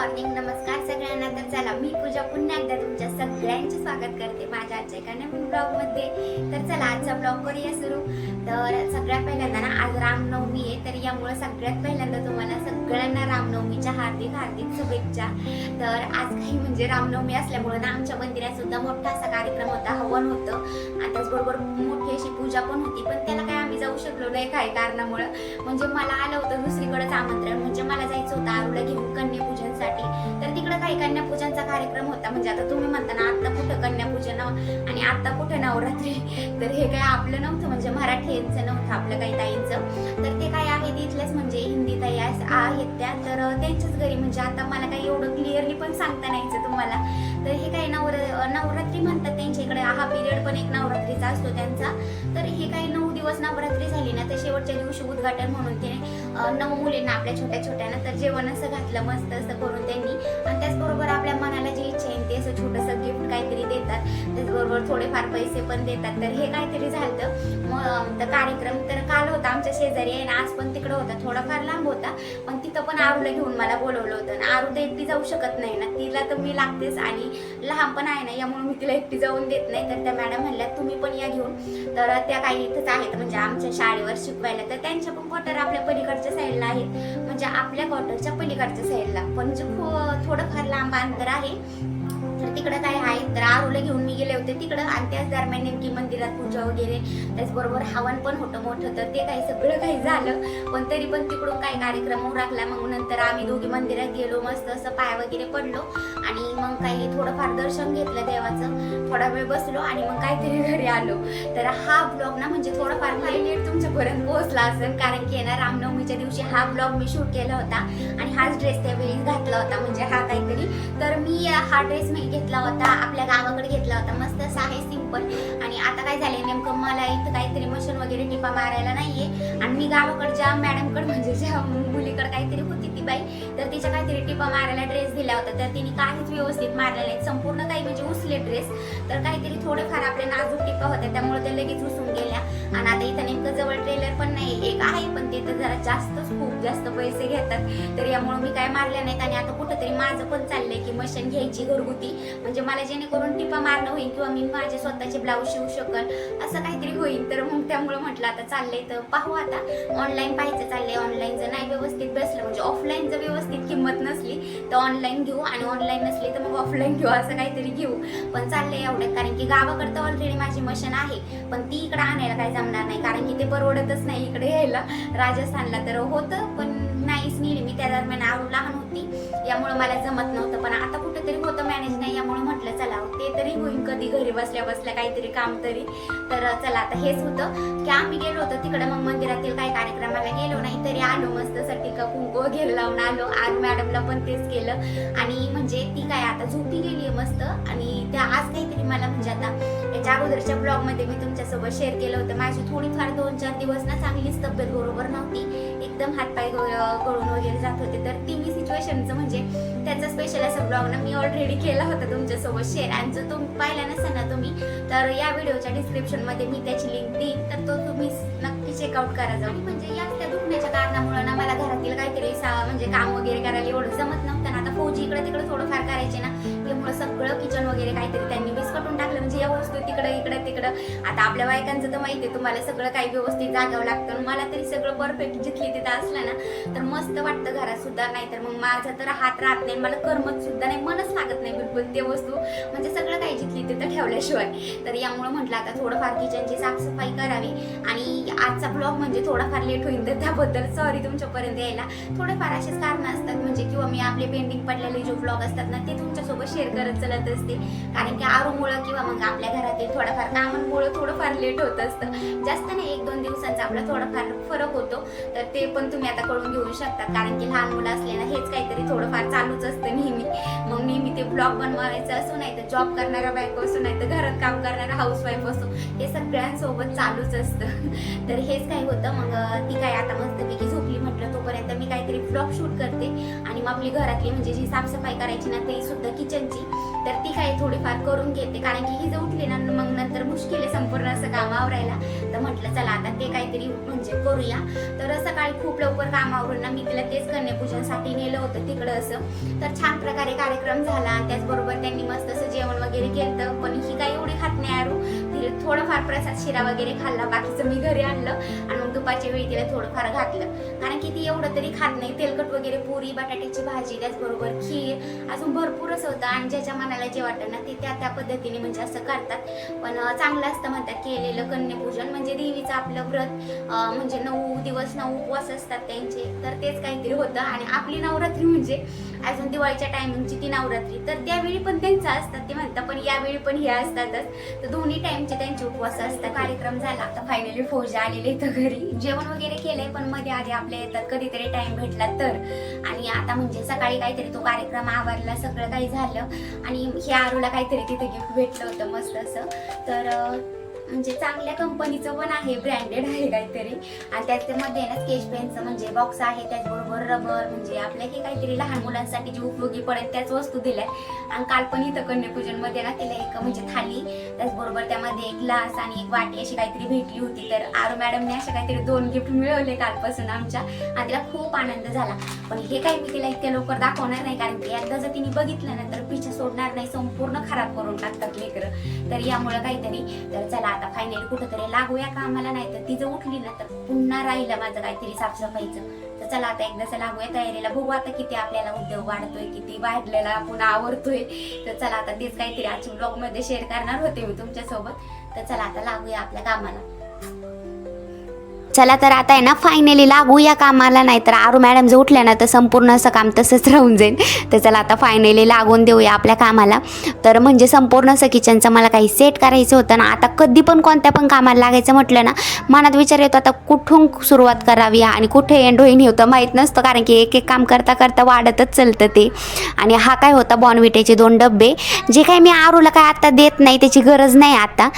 Morning नमस्कार सगळ्यांना. तर चला मी पूजा पुन्हा एकदा तुमच्या सगळ्यांचे स्वागत करते माझ्या आजच्या एका नवीन ब्लॉगमध्ये तर चला आजचा ब्लॉग करूया सुरू. तर सगळ्यात पहिल्यांदा ना आज रामनवमी आहे तर यामुळे सगळ्यात पहिल्यांदा तुम्हाला सगळ्यांना रामनवमीच्या हार्दिक हार्दिक शुभेच्छा. तर आज काही म्हणजे रामनवमी असल्यामुळे ना आमच्या मंदिरात सुद्धा मोठा असा कार्यक्रम होता हवन होतं. आणि त्याचबरोबर मोठी अशी पूजा पण होती पण त्याला काय आम्ही जाऊ शकलो नाही काही कारणामुळं. म्हणजे मला आलं होतं दुसरीकडेच आमंत्रण. म्हणजे मला जायचं होतं आरूला घेऊन कन्यापूजनसाठी तर तिकडे काही कन्यापूजनचा कार्यक्रम होता. म्हणजे आता तुम्ही म्हणता ना आता कुठं कन्यापूजन आणि आता कुठं नवरात्री तर हे काय आपलं नव्हतं. म्हणजे मराठीचं नव्हतं आपलं काही ताईंचं. तर ते काय आहेत इथल्याच म्हणजे हिंदी ताई आहेत त्या. तर त्यांच्याच घरी म्हणजे आता मला काही एवढं क्लिअरली पण सांगता नाहीचं तुम्हाला. तर हे काय नवर नवरात्री म्हणतात त्यांच्या इकडे. हा पिरियड पण एक नवरात्रीचा असतो त्यांचा. तर हे काही नऊ दिवस नवरात्री झाली ना तर शेवटच्या दिवशी उद्घाटन म्हणून ते नऊ मुलींना आपल्या छोट्या छोट्यानं तर जेवण असं घातलं मस्त असं करून त्यांनी. आणि त्याचबरोबर आपल्या मनाला जी इच्छा आहे ते असं छोटंसं गिफ्ट त्याचबरोबर थोडेफार पैसे पण देतात. तर हे काहीतरी झालं मग तर कार्यक्रम तर काल होता. आमच्या शेजारी आहे ना आज पण तिकडं होता. थोडाफार लांब होता. पण तिथं पण आरूला घेऊन मला बोलवलं होतं. आणि आरू तर एकटी जाऊ शकत नाही ना. तिला तर मी लागतेच. आणि लहान पण आहे ना यामुळे मी तिला एकटी जाऊन देत नाही. तर त्या मॅडम म्हणल्या तुम्ही पण या घेऊन. तर त्या काही इथंच आहेत. म्हणजे आमच्या शाळेवर शिकवायला. तर त्यांच्या पण क्वार्टर आपल्या पलीकडच्या साईडला आहेत. म्हणजे आपल्या क्वार्टरच्या पलीकडच्या साईडला पण म्हणजे जे थोडंफार लांब अंतर आहे. म्हणजे तर तिकडं काय आहे तर आरूला घेऊन मी गेले होते तिकडं. आणि त्याच दरम्यान नेमकी मंदिरात पूजा वगैरे. त्याचबरोबर हवन पण होतं मोठं. तर ते काही सगळं काही झालं. पण तरी पण तिकडून काही कार्यक्रम राखला मग नंतर आम्ही दोघी मंदिरात गेलो. मस्त असं पाय वगैरे पडलो. आणि मग काही थोडंफार दर्शन घेतलं देवाचं. थोडा वेळ बसलो आणि मग काहीतरी घरी आलो. तर हा ब्लॉग ना म्हणजे थोडाफार काही लेट तुमच्यापर्यंत पोहोचला असेल. कारण की ना रामनवमीच्या दिवशी हा ब्लॉग मी शूट केला होता. आणि हाच ड्रेस त्यावेळी घातला होता. म्हणजे हा काहीतरी. तर मी हा ड्रेस मी घेतला होता आपल्या गावाकडे घेतला होता. मस्त असा आहे सिंपल आणि आता काय झालंय नेमकं मला इथं काहीतरी मशीन वगैरे टिपा मारायला नाहीये. आणि मी गावाकडच्या मॅडमकडे म्हणजे ज्या मुलीकडे काहीतरी होती ती बाई तर तिच्या काहीतरी टिपा मारायला ड्रेस दिला होता. तर तिने काहीच व्यवस्थित मारलेला नाही. संपूर्ण काही म्हणजे उसले ड्रेस तर काहीतरी थोडेफार आपल्या नाजूक टिपा होत्या. त्यामुळे ते लगेच उसून गेले. आणि आता इथं नेमकं जवळ ट्रेलर पण नाही एक आहे पण ते तर जरा जास्तच खूप जास्त पैसे घेतात. तर यामुळे मी काय मारल्या नाहीत आणि आता कुठंतरी माझं पण चाललंय की मशीन घ्यायची घरगुती. म्हणजे मला जेणेकरून टिपा मारणं होईल किंवा मी माझे स्वतःचे ब्लाऊज शिवू शकल असं काहीतरी होईल. तर मग त्यामुळे म्हटलं आता चाललंय तर पाहू आता. ऑनलाईन पाहायचं चाललंय. ऑनलाईन जर नाही व्यवस्थित बसलं म्हणजे ऑफलाईन जर व्यवस्थित किंमत नसली तर ऑनलाईन घेऊ आणि ऑनलाईन नसली तर मग ऑफलाईन घेऊ असं काहीतरी घेऊ. पण चाललंय एवढ्यात कारण की गावाकडं तर ऑलरेडी माझी मशीन आहे पण ती इकडं आणायला काय जमणार? नाही. कारण की ते परवडतच नाही इकडे यायला. राजस्थानला तर होतं पण नाहीच नेली. मी त्या दरम्यान आवड लहान होती. यामुळे मला जमत नव्हतं. पण आता कुठेतरी होतं मॅनेज नाही यामुळे म्हटलं चला ते तरी होईल कधी घरी बसल्या बसल्या काहीतरी काम तरी. तर चला आता हेच होतं की आम्ही गेलो होतो तिकडे. मग मंदिरातील काही कार्यक्रमाला गेलो नाही तरी आलो मस्त असं का कुंकू वगैरे लावून आलो. आज मॅडमला पण तेच केलं. आणि म्हणजे ती काय आता झोपी गेली मस्त. आणि त्या आज काहीतरी मला म्हणजे आता याच्या अगोदरच्या ब्लॉगमध्ये मी तुमच्यासोबत शेअर केलं होतं. माझी थोडीफार दोन चार दिवस ना चांगलीच तब्येत बरोबर नव्हती. एकदम हातपाय गळून वगैरे जात होते. तर ती मी सिच्युएशनचं म्हणजे त्याचा स्पेशल असा ब्लॉग ना मी ऑलरेडी केला होता तुमच्यासोबत शेअर आणि जर तुम्ही पाहिला नसेल ना तुम्ही तर या व्हिडिओच्या डिस्क्रिप्शनमध्ये मी त्याची लिंक देईन. तर तो तुम्ही नक्की चेकआउट करा. जाऊन म्हणजे या त्या दुखण्याच्या कारणामुळे ना मला घरातील काहीतरी म्हणजे काम वगैरे करायला एवढं जमत नव्हतं ना. आता फौजी इकडे तिकडे थोडंफार करायचे ना. त्यामुळे सगळं किचन वगैरे काहीतरी त्यांनी विस्कटून टाकलं. म्हणजे या वस्तू तिकडं इकडं तिकडं. आता आपल्या बायकांचं तर माहिती आहे तुम्हाला सगळं काही व्यवस्थित जागावं लागतं. आणि मला तरी सगळं परफेक्ट जिथली तिथं असलं ना तर मस्त वाटतं घरात सुद्धा. नाही तर मग माझा तर हात राहत नाही मला करमत सुद्धा नाही मनच लागत नाही बिलकुल ते वस्तू. म्हणजे सगळं काही जिथली तिथं ठेवल्याशिवाय. तर यामुळे म्हटलं आता थोडंफार किचनची साफसफाई करावी. आणि आजचा ब्लॉग म्हणजे थोडाफार लेट होईल तर त्याबद्दल सॉरी तुमच्यापर्यंत यायला. थोडेफार असेच कारणं असतात म्हणजे किंवा मी आपले पेंडिंग पडलेले जे ब्लॉग असतात ना ते तुमच्यासोबत शेअर करत चलत असते. कारण की आरूमुळं किंवा मग आपल्या घरातील थोडंफार कामांमुळं थोडंफार लेट होत असतं. जास्त नाही एक दोन दिवसांचा आपला थोडाफार फरक होतो. तर ते पण तुम्ही आता कळून घेऊ शकता. कारण की लहान मुलं असल्यानं हेच काहीतरी थोडंफार चालूच असतं नेहमी. मग नेहमी ते ब्लॉग बनवायचं असो नाही तर जॉब करणारा बायको असो नाही तर घरात काम करणारा हाऊसवाईफ असो हे सगळ्यांसोबत चालूच असतं. तर हेच काय होतं. मग ती काय आता मस्तपैकी झोपली म्हटलं तोपर्यंत मी काय फ्लॉप शूट करते. आणि मग आपली घरातली म्हणजे जी साफसफाई करायची ना ती सुद्धा किचनची तर ती काही थोडीफार करून घेते. कारण की ही जर उठली ना मग नंतर मुश्किल आहे संपूर्ण असं काम आवरायला. तर म्हटलं चला आता ते काहीतरी म्हणजे करूया. तर सकाळी खूप लवकर काम आवरून ना मी तिला तेच कन्यापूजनसाठी नेलं होतं तिकडं असं. तर छान प्रकारे कार्यक्रम झाला. त्याचबरोबर त्यांनी मस्त असं जेवण वगैरे केलं पण ही काही एवढी खात नाही आरू. तिला थोडंफार प्रसाद शिरा वगैरे खाल्ला. बाकीचं मी घरी आणलं. आणि दुपारच्या वेळी तिला थोडंफार घातलं. कारण की ती एवढं तरी खात नाही. तेलकट वगैरे पुरी बटाट्याची भाजी त्याचबरोबर खीर अजून भरपूर असं होतं. आणि ज्याच्या मनाला जे वाटतं ना ते त्या त्या पद्धतीने म्हणजे असं करतात. पण चांगलं असतं म्हणतात केलेलं कन्यापूजन. म्हणजे देवीचं आपलं व्रत म्हणजे नऊ दिवस नऊ उपवास असतात त्यांचे. तर तेच काहीतरी होतं. आणि आपली नवरात्री म्हणजे अजून दिवाळीच्या टायमिंगची ती नवरात्री. तर त्यावेळी पण त्यांचं असतात ते म्हणतात पण यावेळी पण हे असतातच. तर दोन्ही टाइमचे त्यांचे उपवास असतात. कार्यक्रम झाला. आता फायनली फौजा आलेले तर घरी. जेवण वगैरे केलंय पण मध्ये आधी आपल्या येतात कधीतरी टाइम भेटला तर. आणि आता म्हणजे सकाळी काहीतरी तो कार्यक्रम आवरला सगळं काही झालं. आणि ह्या आरूला काहीतरी तिथे गिफ्ट भेटलं होतं मस्त असं. तर म्हणजे चांगल्या कंपनीचं पण आहे ब्रँडेड आहे काहीतरी. आणि त्याच्यामध्ये ना स्केच पेनचं म्हणजे बॉक्स आहे त्याचबरोबर रबर म्हणजे आपल्या हे काहीतरी लहान मुलांसाठी जे उपयोगी पडेल त्याच वस्तू दिल्या. आणि काल पण इथं कन्यापूजनमध्ये ना तिला एक म्हणजे थाली त्याचबरोबर त्यामध्ये एक ग्लास आणि एक वाटी अशी काहीतरी भेटली होती. तर आरो मॅडमने अशा काहीतरी दोन गिफ्ट मिळवले कालपासून आमच्या. आणि तिला खूप आनंद झाला. पण हे काही मी तिला इतक्या लवकर दाखवणार नाही कारण की एकदा जर तिने बघितलं ना तर पिछा सोडणार नाही संपूर्ण खराब करून टाकतात लेकरं. तर यामुळं काहीतरी. तर चला आता फायनली कुठंतरी लागूया का आम्हाला? नाही तर ती जर उठली ना तर पुन्हा राहिलं माझं काहीतरी साफसफाईचं. तर चला आता एकदाच लागूया तयारीला. बघू आता किती आपल्याला उद्योग वाढतोय किती वाढलेला पुन्हा आवडतोय तर चला आता तेच काहीतरी आजच्या ब्लॉगमध्ये शेअर करणार होते मी तुमच्यासोबत. तर चला आता लागूया आपल्या कामाला. चला तर आता आहे ना फायनली लागू या कामाला नाही तर आरू मॅडम जर उठल्या ना तर संपूर्ण असं काम तसंच राहून जाईल. तर चला आता फायनली लागून देऊया आपल्या कामाला. तर म्हणजे संपूर्ण असं किचनचं मला काही सेट करायचं होतं ना आता कधी पण कोणत्या पण कामाला लागायचं म्हटलं ना मनात विचार येतो आता कुठून सुरुवात करावी आणि कुठे एंड होईन होतं माहीत नसतं कारण की एक एक काम करता करता वाढतच चालतं ते. आणि हा काय होता बॉनविटेचे दोन डब्बे. जे काही मी आरूला काय आता देत नाही त्याची गरज नाही आता.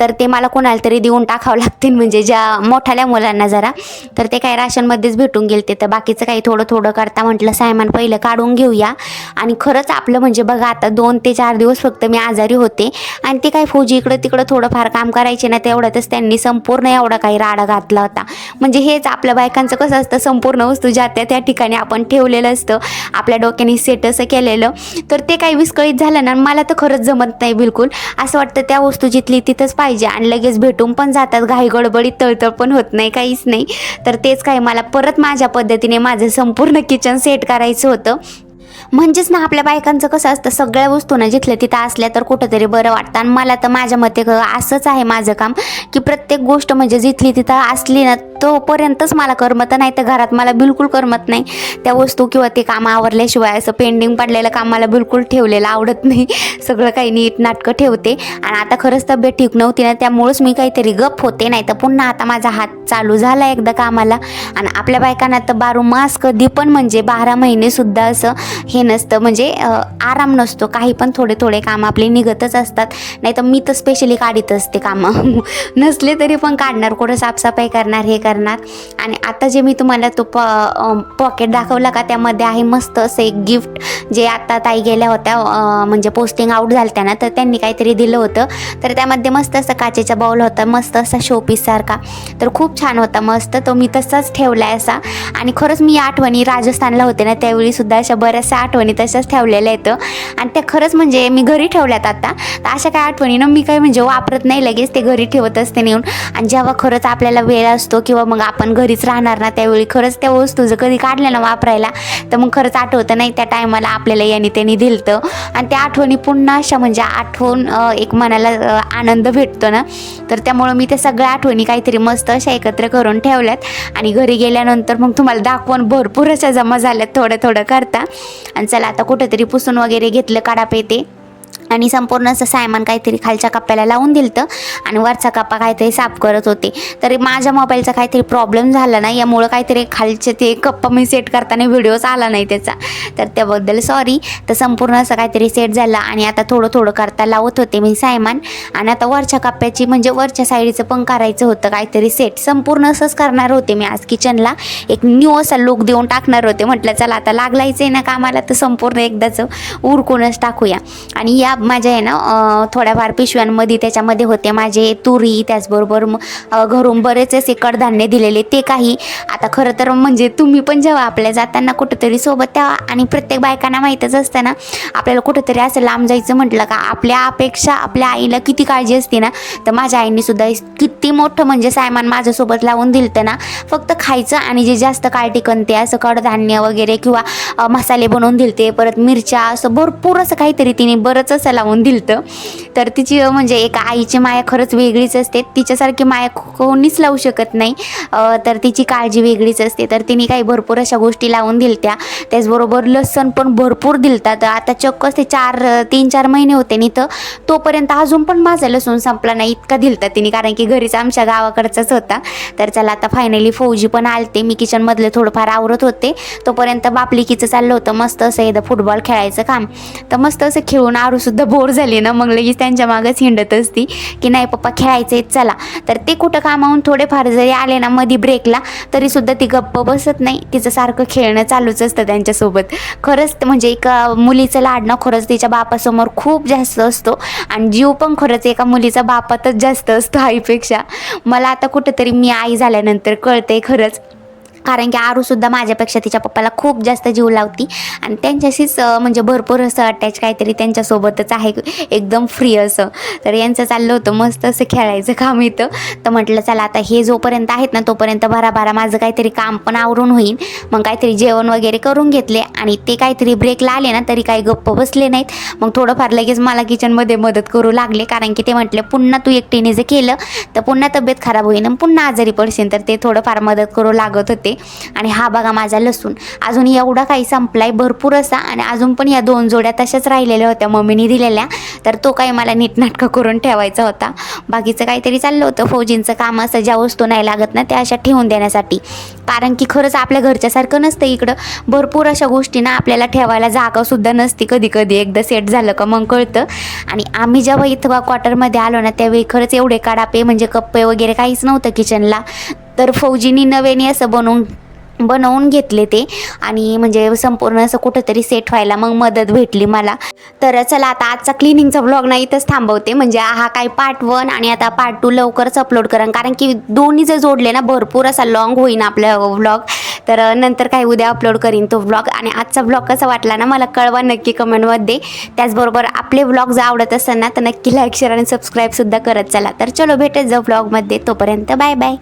तर ते मला कोणाला तरी देऊन टाकावं लागतील म्हणजे ज्या त्या मुलांना जरा. तर ते काही राशनमध्येच भेटून गेलते. तर बाकीचं काही थोडं थोडं करता म्हटलं सायमान पहिलं काढून घेऊया. आणि खरंच आपलं म्हणजे बघा आता दोन ते चार दिवस फक्त मी आजारी होते. आणि ते काही फौजी इकडं तिकडं थोडंफार काम करायचे ना तेवढ्यातच त्यांनी संपूर्ण एवढा काही राडा घातला होता. म्हणजे हेच आपल्या बायकांचं कसं असतं संपूर्ण वस्तू ज्या त्या त्या ठिकाणी आपण ठेवलेलं असतं. आपल्या डोक्याने सेट असं केलेलं. तर ते काही विस्कळीत झालं ना मला तर खरंच जमत नाही बिलकुल. असं वाटतं त्या वस्तू जिथली तिथंच पाहिजे. आणि लगेच भेटून पण जातात घाई गडबडीत तळतळ पण होत नाही काहीच नाही. तर तेच काय मला परत माझ्या पद्धतीने माझं संपूर्ण किचन सेट करायचं होतं. म्हणजेच ना आपल्या बायकांचं कसं असतं सगळ्या वस्तू ना जिथल्या तिथं असल्या तर कुठंतरी बरं वाटतं. आणि मला तर माझ्या मते क- असंच आहे माझं काम की प्रत्येक गोष्ट म्हणजे जिथली तिथं असली ना तोपर्यंतच मला करमत नाही. तर घरात मला बिलकुल करमत नाही. त्या वस्तू किंवा ते काम आवरल्याशिवाय असं पेंडिंग पडलेलं काम मला बिलकुल ठेवलेलं आवडत नाही. सगळं काही नीट नाटकं ठेवते. आणि आता खरंच तब्येत ठीक नव्हती ना त्यामुळंच मी काहीतरी गप होते. नाही तर पुन्हा आता माझा हात चालू झाला एकदा कामाला. आणि आपल्या बायकांना तर बारो मास कधी पण म्हणजे बारा महिनेसुद्धा असं हे नसतं. म्हणजे आराम नसतो. काही पण थोडे थोडे काम आपले निघतच असतात. नाही तर मी तर स्पेशली काढीत असते कामं. नसले तरी पण काढणार. कुठं साफसफाई करणार हे करणार. आणि आता जे मी तुम्हाला तो प पॉकेट दाखवला का त्यामध्ये आहे मस्त असं एक गिफ्ट जे आता ताई गेल्या होत्या म्हणजे पोस्टिंग आउट झाल्या ना तर त्यांनी काहीतरी दिलं होतं. तर त्यामध्ये मस्त असं काचेचा बाऊल होता. मस्त असा शोपीससारखा तर खूप छान होता. मस्त तो मी तसाच ठेवला आहे असा. आणि खरंच मी आठवणी राजस्थानला होते ना त्यावेळी सुद्धा अशा बऱ्याचशा आठवणी तशाच ठेवलेल्या आहेत. आणि त्या खरंच म्हणजे मी घरी ठेवल्यात आता. तर अशा काय आठवणीनं मी काही म्हणजे वापरत नाही लगेच ते घरी ठेवत असते नेऊन. आणि जेव्हा खरंच आपल्याला वेळ असतो किंवा मग आपण घरीच राहणार ना त्यावेळी खरंच त्या वस्तू जर कधी काढल्या ना वापरायला तर मग खरंच आठवतं नाही त्या टायमाला आपल्याला याने त्यांनी दिलतं. आणि त्या आठवणी पुन्हा अशा म्हणजे आठवून एक मनाला आनंद भेटतो ना. तर त्यामुळं मी त्या सगळ्या आठवणी काहीतरी मस्त अशा एकत्र करून ठेवल्यात. आणि घरी गेल्यानंतर मग तुम्हाला दाखवून भरपूर अशा जमा झाल्यात थोडं थोडं करता. आणि चला आता कुठंतरी पुसून वगैरे घेतलं काढा पेते आणि संपूर्ण असं सायमान काहीतरी खालच्या कप्प्याला लावून दिलं आणि वरचा कप्पा काहीतरी साफ करत होते. तर माझ्या मोबाईलचा काहीतरी प्रॉब्लेम झाला ना यामुळं काहीतरी खालचे ते कप्पा मी सेट करताना व्हिडिओच आला नाही त्याचा. तर त्याबद्दल सॉरी तर संपूर्ण असं काहीतरी सेट झालं आणि आता थोडं थोडं करता लावत होते मी सायमान. आणि आता वरच्या कप्प्याची म्हणजे वरच्या साईडचं पण करायचं होतं काहीतरी सेट संपूर्ण असंच करणार होते मी आज किचनला एक न्यू असा लुक देऊन टाकणार होते. म्हटलं चला आता लागलायचं आहे ना कामाला तर संपूर्ण एकदाचं उरकूनच टाकूया. आणि या माझ्या आहे ना थोड्याफार पिशव्यांमध्ये त्याच्यामध्ये होते माझे तुरी त्याचबरोबर घरून बरेच असे कडधान्य दिलेले ते काही. आता खरं तर म्हणजे तुम्ही पण जेव्हा आपल्या जाताना कुठंतरी सोबत तेव्हा आणि प्रत्येक बायकांना माहीतच असतं ना आपल्याला कुठंतरी असं लांब जायचं म्हटलं का आपल्या अपेक्षा आपल्या आईला किती काळजी असते ना तर माझ्या आईने सुद्धा किती मोठं म्हणजे सायमान माझ्यासोबत लावून दिलतं ना फक्त खायचं आणि जे जास्त काळ टिकन ते असं कडधान्य वगैरे किंवा मसाले बनवून दिलते परत मिरच्या असं भरपूर असं काहीतरी तिने बरंच असं लावून दिलतं. तर तिची म्हणजे एक आईची माया खरंच वेगळीच असते. तिच्यासारखी माया कोणीच लावू शकत नाही. तर तिची काळजी वेगळीच असते. तर तिने काही भरपूर अशा गोष्टी लावून दिलत्या. त्याचबरोबर लसण पण भरपूर दिलता. तर आता चक्कच ते चार तीन चार महिने होते नि तर तोपर्यंत अजून पण माझा लसूण संपला नाही इतका दिलता तिने. कारण की घरीच आमच्या गावाकडचाच होता. तर चला आता फायनली फौजी पण आलते. मी किचनमधले थोडंफार आवरत होते. तोपर्यंत बापलिकीचं चाललं होतं. मस्त असं एकदा फुटबॉल खेळायचं काम. तर मस्त असं खेळून आरूसुद्धा बोर झाली ना. मग लगेच त्यांच्या मागंच हिंडत असती की नाही पप्पा खेळायचं आहे चला. तर ते कुठं कामावून थोडेफार जरी आले ना मधी ब्रेकला तरीसुद्धा ती गप्प बसत नाही. तिचं सारखं खेळणं चालूच असतं त्यांच्यासोबत. खरंच म्हणजे एका मुलीचं लाडणं खरंच तिच्या बापासमोर खूप जास्त असतो. आणि जीव पण खरंच एका मुलीचा बापातच जास्त असतो आईपेक्षा. मला आता कुठंतरी मी आई झाल्यानंतर कळते खरंच. कारण की आरूसुद्धा माझ्यापेक्षा तिच्या पप्पाला खूप जास्त जीव लावती. आणि त्यांच्याशीच म्हणजे भरपूर असं अटॅच काहीतरी त्यांच्यासोबतच आहे. एकदम फ्री असं. तर यांचं चाललं होतं मस्त असं खेळायचं काम इथं. तर म्हटलं चला आता हे जोपर्यंत आहेत ना तोपर्यंत भराभरा माझं काहीतरी काम पण आवरून होईल मग काहीतरी जेवण वगैरे करून घेतले आणि ते काहीतरी ब्रेकला आले ना तरी काही गप्प बसले नाहीत. मग थोडंफार लगेच मला किचनमध्ये मदत करू लागले. कारण की ते म्हटले पुन्हा तू एकटीने जर केलं तर पुन्हा तब्येत खराब होईल आणि पुन्हा आजारी पडशील. तर ते थोडंफार मदत करू लागत होते. आणि हा बघा माझा लसूण. अजून एवढा काही संपलाय भरपूर असा. आणि अजून पण या दोन जोड्या तशाच राहिलेल्या होत्या. मम्मीने दिलेल्या. तर तो काही मला नीटनाटकं करून ठेवायचा होता. बाकीचं काहीतरी चाललं होतं. फौजींचं काम असं ज्या वस्तू नाही लागत ना त्या अशा ठेवून देण्यासाठी. कारण की खरंच आपल्या घरच्यासारखं नसतं इकडं. भरपूर अशा गोष्टी ना आपल्याला ठेवायला जागासुद्धा नसती कधी कधी. एकदा सेट झालं का मग कळतं. आणि आम्ही जेव्हा इथं क्वार्टरमध्ये आलो ना त्यावेळी खरंच एवढे काडापे म्हणजे कप्पे वगैरे काहीच नव्हतं किचनला तर फौजीनी नव्याने असं बनवून बनवून घेतले ते. आणि म्हणजे संपूर्ण असं कुठंतरी सेट व्हायला मग मदत भेटली मला. तर चला आता आजचा क्लिनिंगचा ब्लॉग ना इथंच थांबवते. म्हणजे हा काय पार्ट वन आणि आता पार्ट टू लवकरच अपलोड करा कारण की दोन्ही जर जोडले ना भरपूर असा लॉंग होईन आपला व्लॉग तर नंतर काही उद्या अपलोड करीन तो व्लॉग आणि आजचा व्लॉग कसा वाटला ना मला कळवा नक्की कमेंटमध्ये त्याचबरोबर आपले व्लॉग जर आवडत असेल ना तर नक्की लाईक शेअर आणि सबस्क्राईबसुद्धा करत चला. तर चलो भेटत जाऊ व्लॉगमध्ये तोपर्यंत बाय बाय